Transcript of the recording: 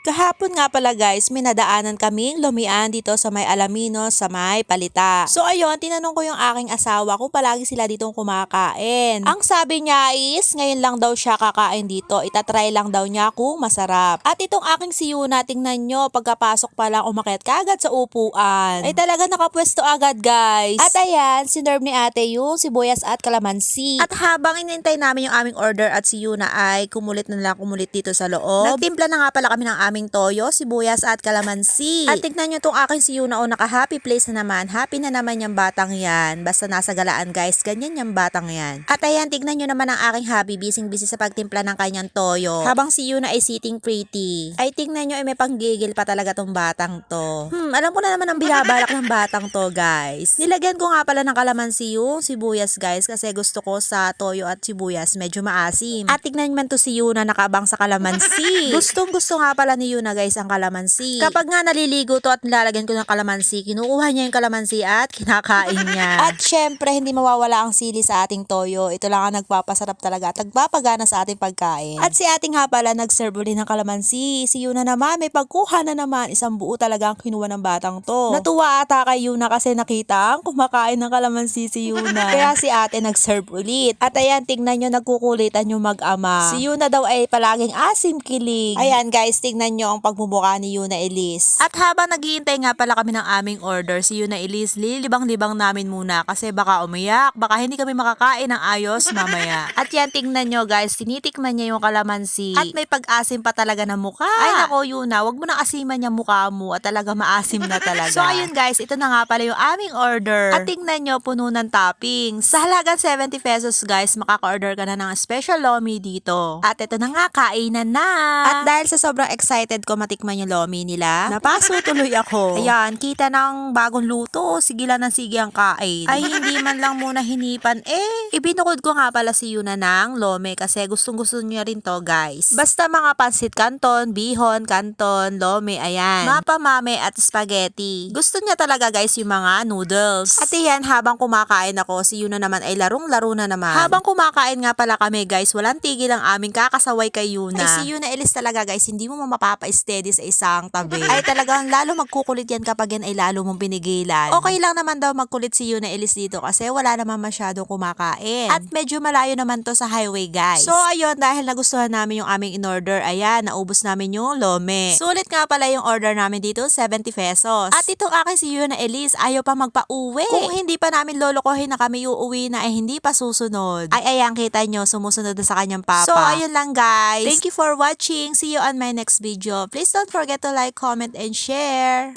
Kahapon nga pala guys, may nadaanan kaming lumian dito sa may Alamino, sa may Palita. So ayun, tinanong ko yung aking asawa kung palagi sila ditong kumakain. Ang sabi niya is, ngayon lang daw siya kakain dito. Itatry lang daw niya kung masarap. At itong aking si Yuna, tingnan nyo, pagkapasok pa lang umakyat kagad sa upuan. Ay talaga nakapwesto agad guys. At ayan, sinerve ni ate yung sibuyas at kalamansi. At habang inintay namin yung aming order at si Yuna ay kumulit na lang kumulit dito sa loob. Nagtimpla na nga pala kami ng aming toyo, sibuyas at kalamansi. At tignan nyo tong aking si Yuna o naka-happy place na naman. Happy na naman yung batang yan. Basta nasa galaan guys, ganyan yung batang yan. At ayan, tignan nyo naman ang aking happy, busy-busy sa pagtimpla ng kanyang toyo. Habang si Yuna ay sitting pretty. Ay tignan nyo, ay may panggigil pa talaga tong batang to. Hmm, alam ko na naman ang binabalak ng batang to guys. Nilagyan ko nga pala ng kalamansi yung sibuyas guys kasi gusto ko sa toyo at sibuyas medyo maasim. At tignan man to si Yuna nakabang sa kalamansi. Gustong gusto nga pala ni Yuna guys ang kalamansi. Kapag nga naliligo to at nilalagyan ko ng kalamansi, kinukuha niya yung kalamansi at kinakain niya. at syempre, hindi mawawala ang sili sa ating toyo. Ito lang ang nagpapasarap talaga at nagpapagana sa ating pagkain. At si ating nga pala nag-serve ulit ng kalamansi. Si Yuna naman, may pagkuha na naman. Isang buo talaga ang kinuha ng batang to. Natuwa ata kay Yuna kasi nakita ang kumakain ng kalamansi si Yuna. Kaya si ate nag-serve ulit. At ayan, tingnan nyo, nagkukulitan yung mag-ama. Si Yuna daw ay palaging asim kilig. Ayan guys, tingnan nyo ang pagmumukha ni Yuna Elise. At habang naghihintay nga pala kami ng aming order, si Yuna Elise, lilibang-libang namin muna kasi baka umiyak, baka hindi kami makakain ng ayos mamaya. At yan, tingnan nyo guys, tinitikman niya yung kalamansi. At may pag-asim pa talaga ng mukha. Ay nako Yuna, wag mo na asiman yung mukha mo at talaga maasim na talaga. so ayun guys, ito na nga pala yung aming order. At tingnan nyo, puno ng toppings. Sa halagang 70 pesos guys, makaka-order ka na ng special lomi dito. At ito na nga, kainan na. At dahil sa sobrang excited ko matikman yung lomi nila, napaso tuloy ako. Ayan, kita ng bagong luto, sige lang ng sige ang kain. Ay, hindi man lang muna hinipan. Eh, ibinukod ko nga pala si Yuna ng lome kasi gustong gusto niya rin to guys. Basta mga pansit canton, bihon, canton, lome, ayan. Mapa, mame at spaghetti. Gusto niya talaga guys yung mga noodles. At iyan, habang kumakain ako, si Yuna naman ay larong-laro na naman. Habang kumakain nga pala kami guys, walang tigil ang aming kakasaway kay Yuna. Ay, si Yuna Elis talaga guys, hindi mo mapapa-steady sa isang tabi. ay talagang lalo magkukulit yan kapag yan ay lalo mong pinigilan. Okay lang naman daw magkulit si Yuna Elis dito kasi wala naman masyadong kumakain. At medyo malayo naman to sa highway guys. So ayun, dahil nagustuhan namin yung aming in-order, ayan, naubos namin yung lome. Sulit nga pala yung order namin dito, 70 pesos. At itong akin si Yuna Elis, ayaw pa magpa-uwi. Kung hindi pa namin lolokohin na kami uuwi na ay hindi pa susunod. Ay ayan, kita nyo, sumusunod na sa kanyang papa. So ayun lang guys. Thank you for watching. See you on my next video. Please don't forget to like, comment, and share.